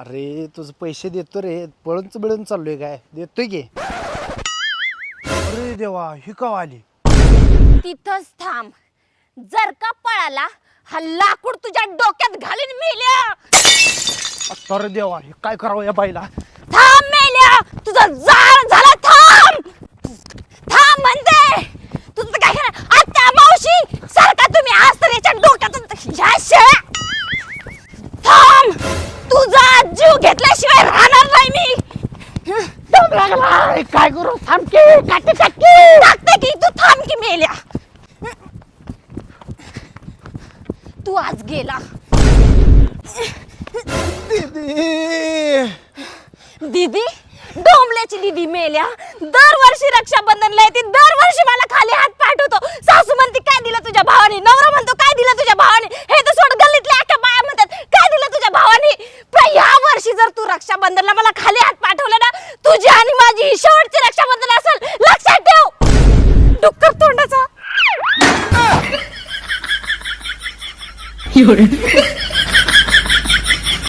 अरे तुझं पैसे देतो रे. पळून बिळून चाललोय काय? देतोय की? अरे देवा ही का आली? तिथंच थांब. जर का पळाला हा लाकूड तुझ्या डोक्यात घालीन मेल्या. अरे देवा हे काय करावं या बाईला? थांब मेल्या. तुझा जाळ झाला थांब. थांब म्हणते. तुझं काय आता मावशी सारखा तुम्ही आज तर याच्या डोक्यातून ह्या शेळ्या काय करू? थांब की काटे टाकी टाकते की तू थांब की मेल्या. तू आज गेला. दीदी डोंबल्याची दीदी मेल्या. दरवर्षी रक्षाबंधनला येते दरवर्षी मला खाली हात पाठवतो सासू म्हणते काय दिलं तुझ्या भावाने नवरा म्हणतो काय दिलं तुझ्या भावाने हे तर सोड गल्लीतल्या अख्या बाया म्हणतात काय दिलं तुझ्या भावाने पण या वर्षी जर तू रक्षाबंधनला मला खाली हात पाठवलं ना तुझी आणि माझी ही शेवटची रक्षाबंधन असेल. लक्षात ठेव. डुक्कर तोंडाचा.